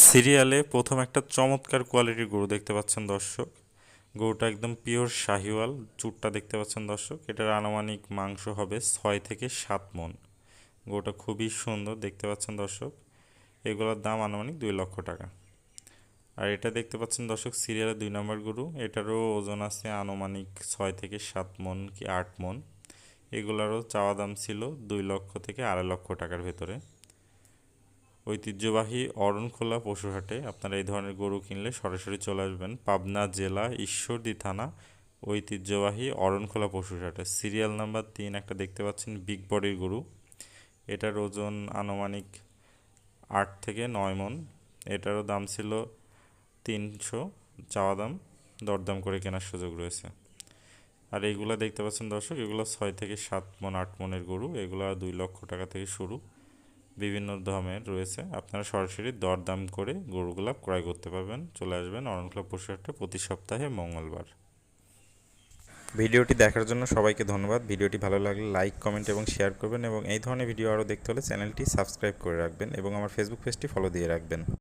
সিরিয়ালে প্রথম একটা চমৎকার কোয়ালিটির গরু দেখতে পাচ্ছেন দর্শক। গরুটা একদম পিওর শাহিওয়াল, চুটটা দেখতে পাচ্ছেন দর্শক। এটার আনুমানিক মাংস হবে ছয় থেকে সাত মন। গরুটা খুবই সুন্দর দেখতে পাচ্ছেন দর্শক। এগুলোর দাম আনুমানিক দুই লক্ষ টাকা। আর এটা দেখতে পাচ্ছেন দর্শক, সিরিয়ালের দুই নম্বর গরু। এটারও ওজন আছে আনুমানিক ছয় থেকে সাত মন কি আট মন। এগুলারও চাওয়া দাম ছিল দুই লক্ষ থেকে আড়াই লক্ষ টাকার ভেতরে। ঐতিহ্যবাহী অরণখোলা পশুহাটে আপনারা এই ধরনের গরু কিনলে সরাসরি চলে আসবেন পাবনা জেলা ঈশ্বরদী থানা, ঐতিহ্যবাহী অরণখোলা পশুহাটে। সিরিয়াল নাম্বার তিন একটা দেখতে পাচ্ছেন, বিগ বডির গরু। এটার ওজন আনুমানিক আট থেকে নয় মন। এটারও দাম ছিল তিনশো। চাওয়া দাম, দরদাম করে কেনার সুযোগ রয়েছে। আর এইগুলা দেখতে পাচ্ছেন দর্শক, এগুলো ছয় থেকে সাত মন, আট মনের গরু। এগুলো দুই লক্ষ টাকা থেকে শুরু। বিভিন্ন দামের রয়েছে। আপনারা সরাসরি দরদাম করে গরুগুলা ক্রয় করতে পারবেন। চলে আসবেন অরণখোলা পশুহাটে প্রতি সপ্তাহে মঙ্গলবার। ভিডিওটি দেখার জন্য সবাইকে ধন্যবাদ। ভিডিওটি ভালো লাগলে লাইক, কমেন্ট এবং শেয়ার করবেন এবং এই ধরনের ভিডিও আরও দেখতে হলে চ্যানেলটি সাবস্ক্রাইব করে রাখবেন এবং আমার ফেসবুক পেজটি ফলো দিয়ে রাখবেন।